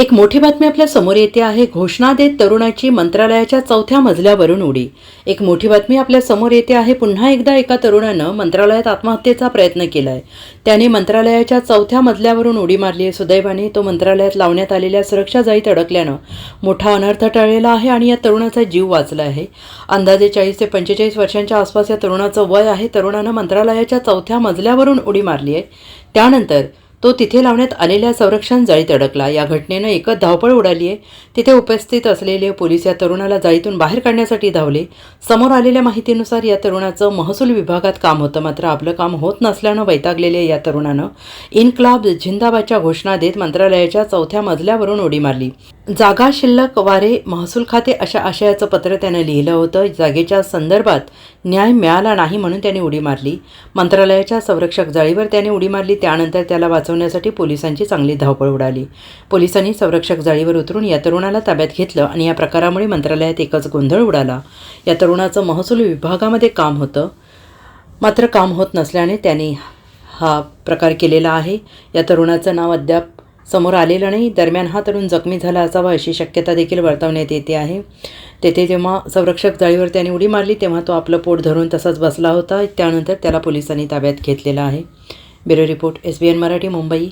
एक मोठी बातमी आपल्यासमोर येते आहे घोषणा देत तरुणाची मंत्रालयाच्या चौथ्या मजल्यावरून उडी. एक मोठी बातमी आपल्यासमोर येते आहे पुन्हा एकदा एका तरुणानं मंत्रालयात आत्महत्येचा प्रयत्न केला आहे त्याने मंत्रालयाच्या चौथ्या मजल्यावरून उडी मारली आहे. सुदैवाने तो मंत्रालयात लावण्यात आलेल्या सुरक्षा जाळीत अडकल्यानं मोठा अनर्थ टळलेला आहे आणि या तरुणाचा जीव वाचला आहे. अंदाजे चाळीस ते पंचेचाळीस वर्षांच्या आसपास या तरुणाचं वय आहे. तरुणानं मंत्रालयाच्या चौथ्या मजल्यावरून उडी मारली आहे. त्यानंतर तो तिथे लावण्यात आलेल्या संरक्षण जाळीत अडकला या घटनेनं एकच धावपळ उडाली आहे. तिथे उपस्थित असलेले पोलीस या तरुणाला जाळीतून बाहेर काढण्यासाठी धावले. समोर आलेल्या माहितीनुसार या तरुणाचं महसूल विभागात काम होतं. मात्र आपलं काम होत नसल्यानं वैतागलेल्या या तरुणानं इन्क्लाब झिंदाबादच्या घोषणा देत मंत्रालयाच्या चौथ्या मजल्यावरून उडी मारली. जागा शिल्लक वारे महसूल खाते अशा आशयाचं पत्र त्यानं लिहिलं होतं. जागेच्या संदर्भात न्याय मिळाला नाही म्हणून त्याने उडी मारली. मंत्रालयाच्या संरक्षक जाळीवर त्याने उडी मारली. त्यानंतर त्याला वाचवण्यासाठी पोलिसांची चांगली धावपळ उडाली. पोलिसांनी संरक्षक जाळीवर उतरून या तरुणाला ताब्यात घेतलं आणि या प्रकारामुळे मंत्रालयात एकच गोंधळ उडाला. या तरुणाचं महसूल विभागामध्ये काम होतं. मात्र काम होत नसल्याने त्याने हा प्रकार केलेला आहे. या तरुणाचं नाव अद्याप समोर आलेलं नाही. दरम्यान हा तरुण जखमी झाला असावा अशी शक्यता देखील वर्तवण्यात येते आहे. तेथे जेव्हा संरक्षक जाळीवर त्याने उडी मारली तेव्हा तो आपलं पोट धरून तसाच बसला होता. त्यानंतर त्याला पोलिसांनी ताब्यात घेतलेला आहे. Bureau report S B N Marathi Mumbai.